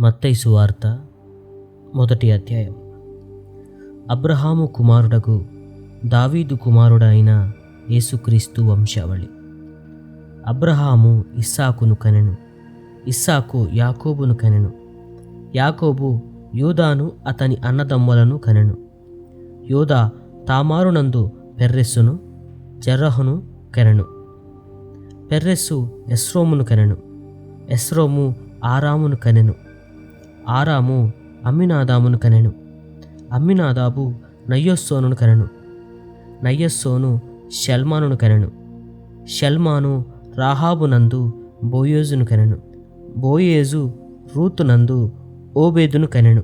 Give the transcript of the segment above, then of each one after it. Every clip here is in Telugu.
మత్తయి సువార్త మొదటి అధ్యాయం. అబ్రహాము కుమారుడకు దావీదు కుమారుడైన యేసుక్రీస్తు వంశావళి. అబ్రహాము ఇస్సాకును కనెను ఇస్సాకు యాకోబును కనెను యాకోబు యూదాను అతని అన్నదమ్ములను కనెను యూదా తామారునందు పెర్రెస్సును జర్రహును కనెను పెర్రెస్సు ఎస్రోమును కనెను ఎస్రోము ఆరామును కనెను ఆరాము అమ్మినాదామును కనెను. అమ్మినాదాబు నయ్యస్సోనును కనెను. నయ్యస్సోను షల్మానును కనెను. షల్మాను రాహాబునందు బోయేజును కనెను. బోయేజు రూతునందు ఓబేదును కనెను.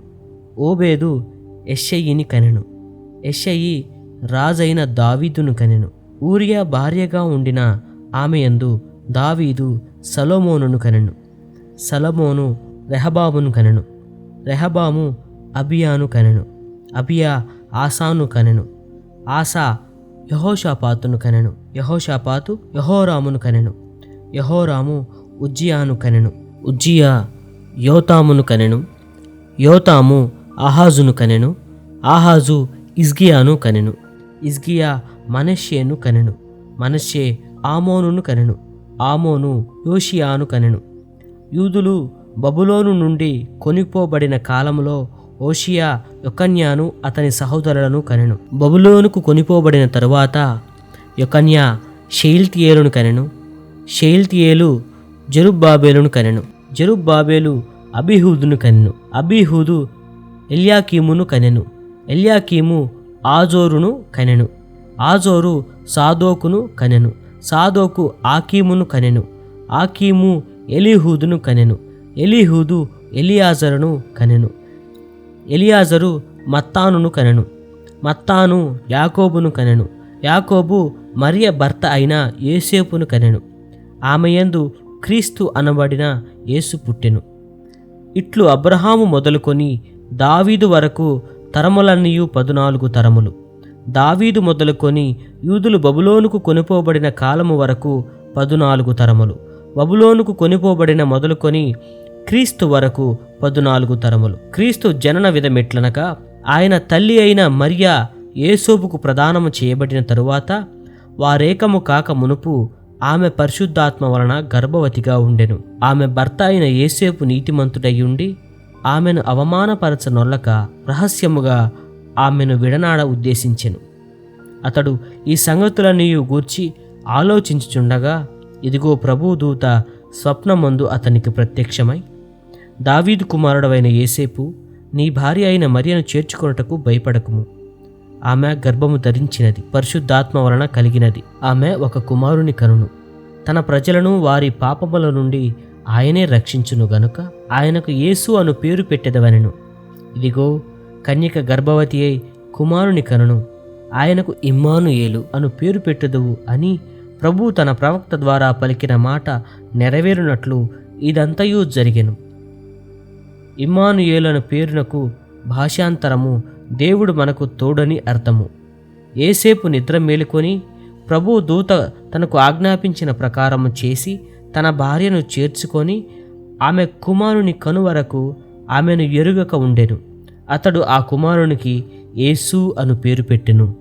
ఓబేదు ఎషయ్యిని కనెను. ఎషయ్యి రాజైన దావీదును కనెను. ఊరియా భార్యగా ఉండిన ఆమెయందు దావీదు సలోమోనును కనెను. సలమోను రెహబాబును కనెను. రెహబాము అబియాను కనెను. అబియా ఆసాను కనెను. ఆసా యహోషాపాతును కనెను. యహోషాపాతు యహోరామును కనెను. యహోరాము ఉజ్జియాను కనెను. ఉజ్జియా యోతామును కనెను. యోతాము ఆహాజును కనెను. ఆహాజు ఇజ్గియాను కనెను. ఇజ్గియా మనష్యేను కనెను. మనష్యే ఆమోనును కనెను. ఆమోను యోషియాను కనెను. యూదులు బబులోను నుండి కొనిపోబడిన కాలంలో ఓషియా యొకన్యాను అతని సహోదరులను కనెను. బబులోనుకు కొనిపోబడిన తరువాత యొకన్యా షెయిల్తియేలును కనెను. షెయిల్తియేలు జరుబ్బాబేలును కనెను. జరుబ్బాబేలు అబిహూదును కనెను. అబిహూదు ఎల్యాకీమును కనెను. ఎల్యాకీము ఆజోరును కనెను. ఆజోరు సాదోకును కనెను. సాదోకు ఆకీమును కనెను. ఆకీము ఎలిహూదును కనెను. ఎలీహూదు ఎలియాజరును కనెను. ఎలియాజరు మత్తానును కనెను. మత్తాను యాకోబును కనెను. యాకోబు మరియ భర్త అయిన యేసేపును కనెను. ఆమెయందు క్రీస్తు అనబడిన యేసు పుట్టెను. ఇట్లు అబ్రహాము మొదలుకొని దావీదు వరకు తరములన్నీయు పదునాలుగు తరములు. దావీదు మొదలుకొని యూదులు బబులోనుకు కొనిపోబడిన కాలము వరకు పదునాలుగు తరములు. బబులోనుకు కొనిపోబడిన మొదలుకొని క్రీస్తు వరకు పదునాలుగు తరములు. క్రీస్తు జనన విధమెట్లనగా ఆయన తల్లి అయిన మరియా ఏసోబుకు ప్రదానము చేయబడిన తరువాత వారేకము కాక మునుపు ఆమె పరిశుద్ధాత్మ వలన గర్భవతిగా ఉండెను. ఆమె భర్త అయిన ఏసేపు నీతిమంతుడై ఉండి ఆమెను అవమానపరచనొల్లక రహస్యముగా ఆమెను విడనాడ ఉద్దేశించెను. అతడు ఈ సంగతులన్నీ గూర్చి ఆలోచించుచుండగా ఇదిగో ప్రభుదూత స్వప్నమందు అతనికి ప్రత్యక్షమై దావీదు కుమారుడవైన ఏసేపు నీ భార్య అయిన మరియను చేర్చుకొనుటకు భయపడకుము. ఆమె గర్భము ధరించినది పరిశుద్ధాత్మ వలన కలిగినది. ఆమె ఒక కుమారుని కనును. తన ప్రజలను వారి పాపముల నుండి ఆయనే రక్షించును గనుక ఆయనకు యేసు అను పేరు పెట్టెదవనెను. ఇదిగో కన్యక గర్భవతి అయి కుమారుని కనును. ఆయనకు ఇమ్మానుయేలు అను పేరు పెట్టెదవు అని ప్రభు తన ప్రవక్త ద్వారా పలికిన మాట నెరవేరునట్లు ఇదంతయూ జరిగెను. ఇమ్మానుయేలు పేరునకు భాషాంతరము దేవుడు మనకు తోడని అర్థము. ఏసేపు నిద్ర మేలుకొని ప్రభు దూత తనకు ఆజ్ఞాపించిన ప్రకారము చేసి తన భార్యను చేర్చుకొని ఆమె కుమారుని కను వరకు ఆమెను ఎరుగక ఉండెను. అతడు ఆ కుమారునికి యేసు అను పేరు పెట్టెను.